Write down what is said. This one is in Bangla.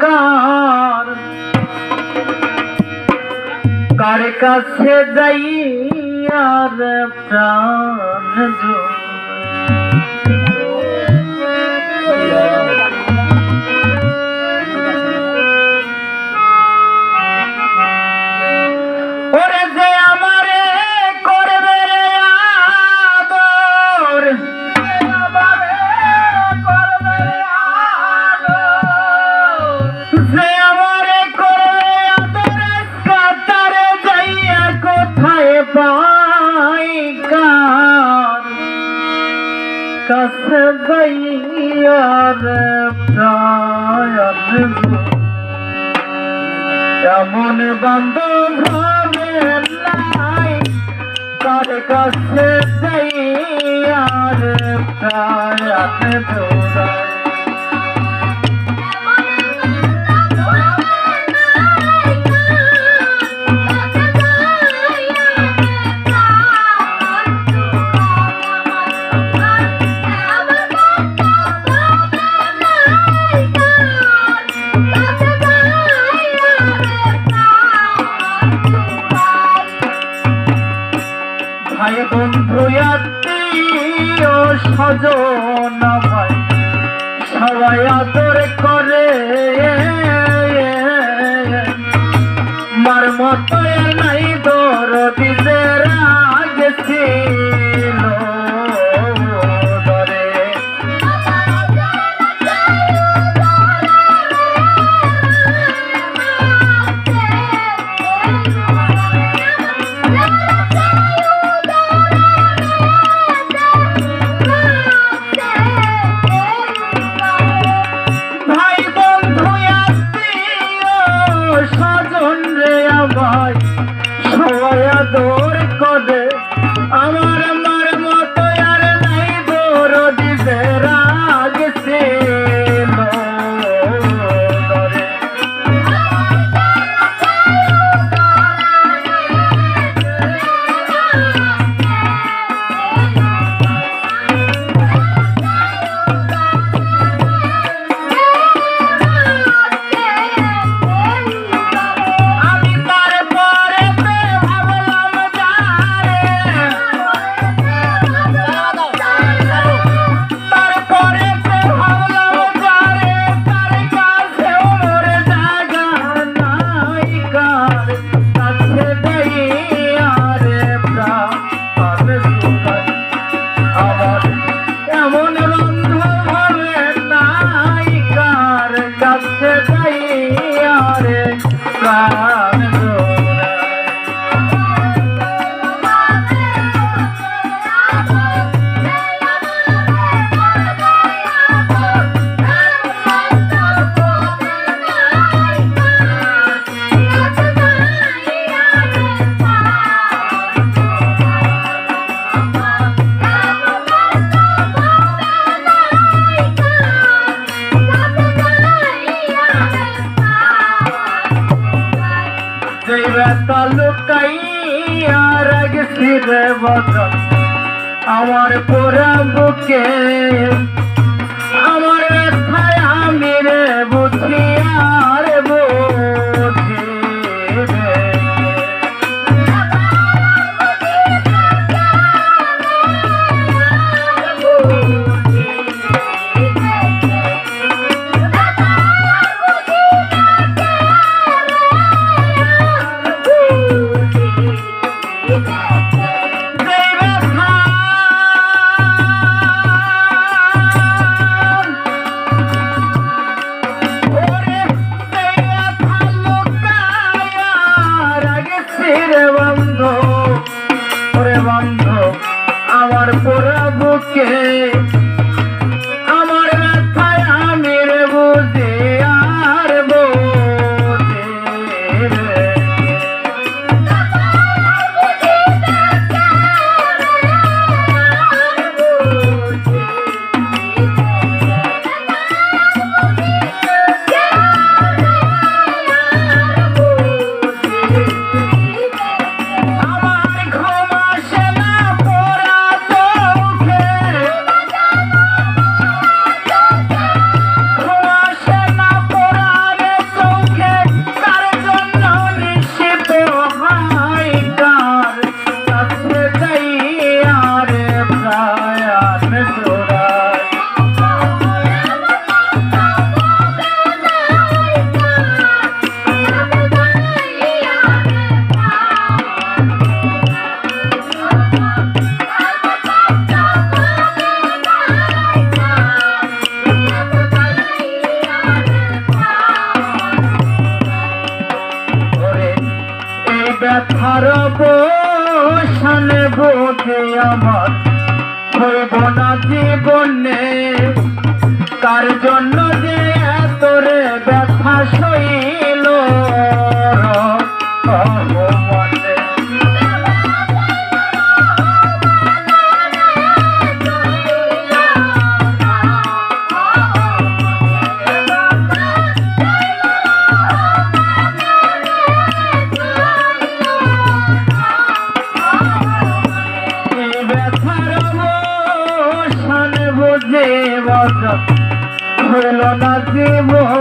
কার? কার কাছে যাই আর প্রাণ ওরে এমন বন্ধু হবে নাই কার কাছে যাই আর প্রায় স্বজন ভাই। সবাই আদর করে। মার মতো নাই দর স্বজন রে আমায় সবাই আদর করে। আমার জৈবে তালুকাই আর গেছি রে বদন আমার পুরা বুকে ಬಂದೋ আমার হইব না জীবনে। কার জন্য হইল না জীবনে